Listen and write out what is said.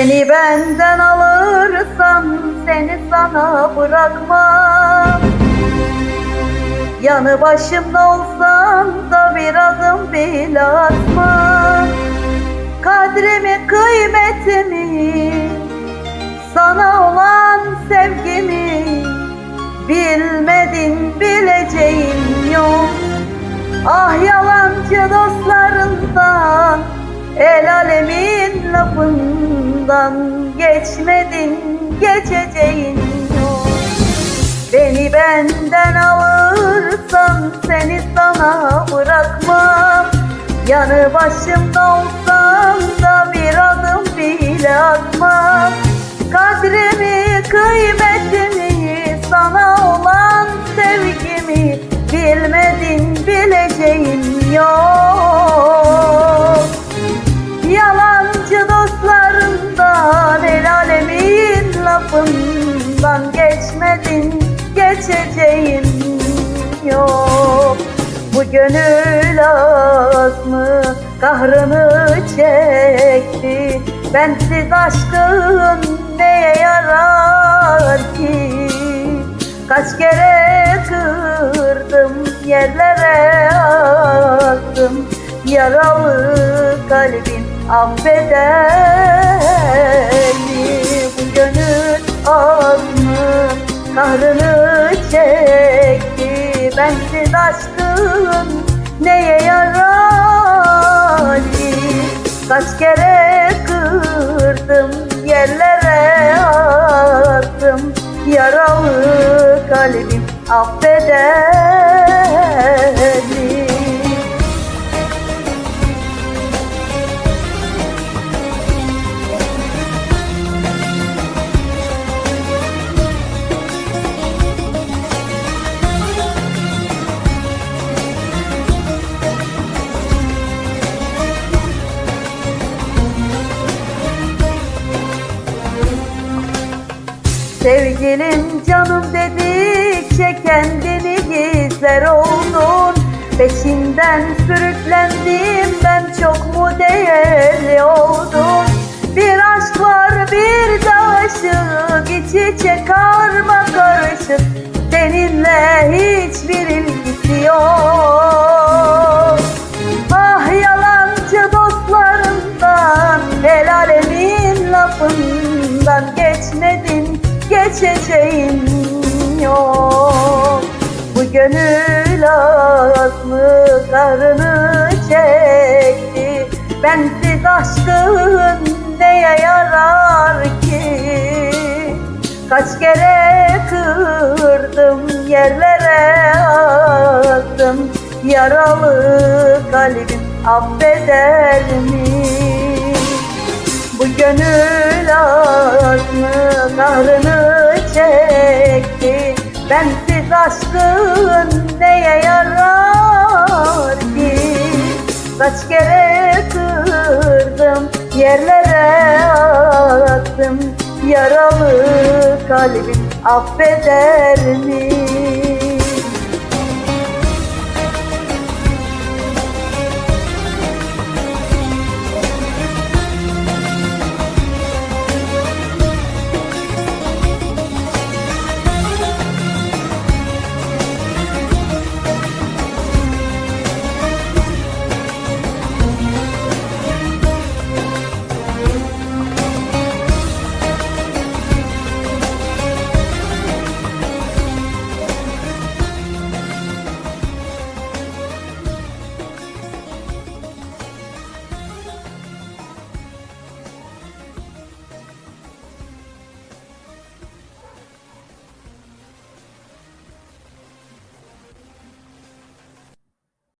Beni benden alırsan seni sana bırakmam. Yanı başımda olsan da bir adım bile atmam. Kadrimi kıymetimi sana olan sevgimi Bilmedin bileceğin yok. Ah yalancı dostlarından El alemin lafından Geçmedin geçeceğin yok. Beni benden alırsan Seni sana bırakmam. Yanı başımda olsam gönül az mı kahrını çekti. Bensiz aşkın neye yarar ki? Kaç kere kırdım yerlere attım. Yaralı kalbim affeder Bu gönül az mı kahrını çekti. Bensiz aşkın neye yarar Kaç kere kırdım yerlere attım. Yaralı kalbim affeder Sevgilim canım dedikçe kendini gizler oldun. Peşinden sürüklendim ben çok mu değerli oldum. Bir aşk var bir de aşık iç içe karma karışık. Seninle hiçbir Geçeceğin yok Bu gönül aslı karını çekti. Bensiz aşkın neye yarar ki? Kaç kere kırdım yerlere attım. Yaralı kalbim affeder mi? Aşkın neye yarar ki Kaç kere kırdım yerlere attım Yaralı kalbim affeder mi?